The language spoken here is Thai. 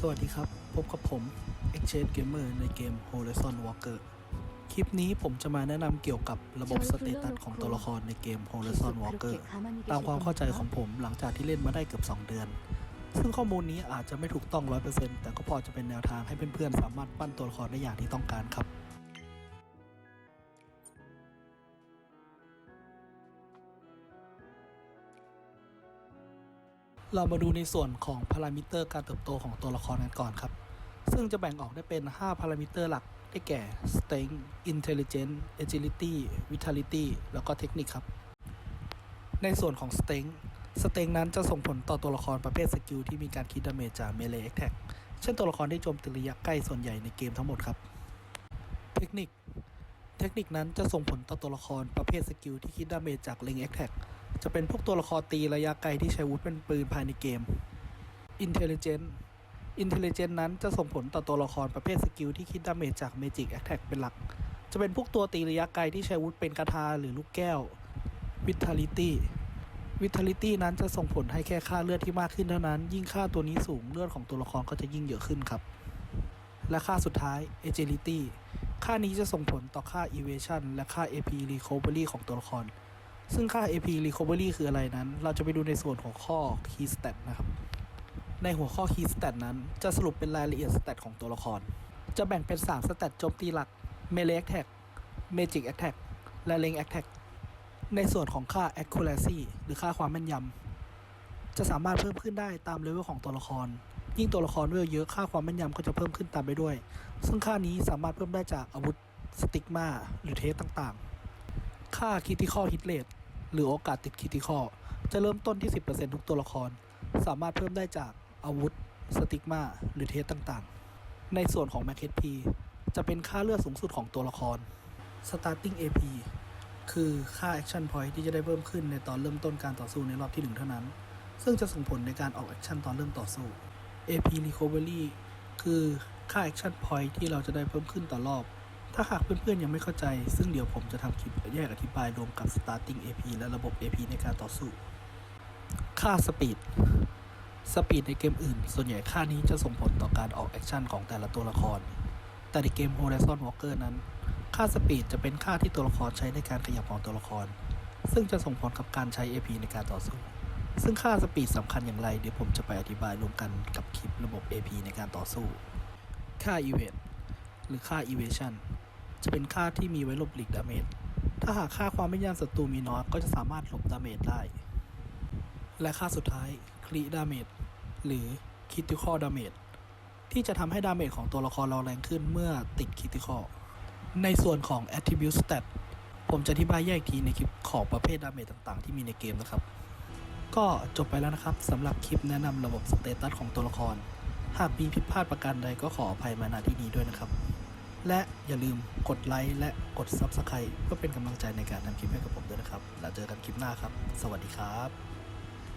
สวัสดีครับ พบกับผม Exchange Gamer ในเกม Horizon Walker คลิปนี้ผมจะมาแนะนำเกี่ยวกับระบบสเตตัสของตัวละครในเกม Horizon Walker ตามความเข้าใจของผมหลังจากที่เล่นมาได้เกือบ 2 เดือน ซึ่งข้อมูลนี้อาจจะไม่ถูกต้อง 100%แต่ก็พอจะเป็นแนวทางให้เพื่อนๆ สามารถปั้นตัวละครได้อย่างที่ต้องการครับ เรามาดูในส่วนของพารามิเตอร์การเติบโตของตัวละครกันก่อนครับ ซึ่งจะแบ่งออกได้เป็น 5 พารามิเตอร์หลัก ได้แก่ Strength Intelligence Agility Vitality แล้วก็เทคนิคครับ ในส่วนของ Strength Strength นั้นจะส่งผลต่อตัวละครประเภทสกิลที่มีการคิดดาเมจจาก Melee Attack เช่นตัวละครที่โจมตีระยะใกล้ส่วนใหญ่ในเกมทั้งหมดครับ เทคนิค เทคนิคนั้นจะส่งผลต่อตัวละครประเภทสกิลที่คิดดาเมจจากเลงแอคแท็กจะเป็นพวกตัวละครตีระยะไกลที่ใช้วุธเป็นปืนภายในเกม Intelligent Intelligent นั้นจะส่งผลต่อตัวละครประเภทสกิลที่คิดดาเมจจาก Magic Attack เป็นหลัก จะเป็นพวกตัวตีระยะไกลที่ใช้วุธเป็นคาถาหรือลูกแก้ว Vitality Vitality นั้นจะส่งผลให้แค่ค่าเลือดที่มากขึ้นเท่านั้น ยิ่งค่าตัวนี้สูงเลือดของตัวละครก็จะยิ่งเยอะขึ้นครับ และค่าสุดท้าย Agility ค่านี้จะส่งผลต่อค่า Evasion และค่า AP Recovery ของตัวละคร ซึ่งค่า AP Recovery คืออะไรนั้น เราจะไปดูในส่วนของข้อ Key Stat นะครับ ในหัวข้อ Key Stat นั้นจะสรุปเป็นรายละเอียด Stat ของตัวละคร จะแบ่งเป็น 3 Stat โจมตีหลัก Melee Attack Magic Attack และ Range Attack ในส่วนของค่า Accuracy หรือค่าความแม่นยำจะสามารถเพิ่มขึ้นได้ตามเลเวลของตัวละคร ยิ่งตัวละครเวลเยอะค่าความแม่นยำก็จะเพิ่มขึ้นตามไปด้วย ซึ่งค่านี้สามารถเพิ่มได้จากอาวุธสติกมาหรือเทสต่างๆ ค่า Critical Hit Rate หรือโอกาสติด Critical จะเริ่มต้นที่ 10%ทุกตัวละคร สามารถเพิ่มได้จากอาวุธสติกมาหรือเทสต่างๆ ในส่วนของ Max HP จะเป็นค่าเลือดสูงสุดของตัวละคร Starting AP คือค่า Action Point ที่จะได้เพิ่มขึ้นในตอนเริ่มต้นการต่อสู้ในรอบที่หนึ่งเท่านั้น ซึ่งจะส่งผลในการออกแอคชั่นตอนเริ่มต่อสู้ AP Recovery คือค่า Action Point ที่เราจะได้เพิ่มขึ้นต่อรอบ ถ้าหากเพื่อนๆยังไม่เข้าใจ ซึ่งเดี๋ยวผมจะทำคลิปแยกอธิบายรวมกับ Starting AP และระบบ AP ในการต่อสู้ ค่า Speed Speed ในเกมอื่น ส่วนใหญ่ค่านี้จะส่งผลต่อการออกแอคชั่นของแต่ละตัวละคร แต่ในเกม Horizon Walker นั้น ค่า Speed จะเป็นค่าที่ตัวละครใช้ในการขยับของตัวละคร ซึ่งจะส่งผลกับการใช้ AP ในการต่อสู้ ซึ่งค่าสปีดสำคัญอย่างไร เดี๋ยวผมจะไปอธิบายรวมกันกับคลิประบบ AP ในการต่อสู้ ค่า Evade หรือค่า Evasion จะเป็นค่าที่มีไว้หลบหลีกดาเมจ ถ้าหากค่าความไม่ย่านศัตรูมีน้อยก็จะสามารถหลบดาเมจได้ และค่าสุดท้าย Crit Damage หรือ Critical Damage ที่จะทำให้ดาเมจของตัวละครเราแรงขึ้นเมื่อติด Critical ในส่วนของ Attribute Stat ผมจะอธิบายแยกอีกทีในคลิปของประเภทดาเมจต่างๆ ที่มีในเกมนะครับ ก็จบไปแล้วนะครับสำหรับคลิปแนะนำระบบสเตตัสของตัวละคร หากมีผิดพลาดประการใดก็ขออภัยมาณที่นี้ด้วยนะครับ และอย่าลืมกดไลค์และกด Subscribe เพื่อเป็นกำลังใจในการทำคลิปให้กับผมด้วยนะครับ แล้วเจอกันคลิปหน้าครับ สวัสดีครับ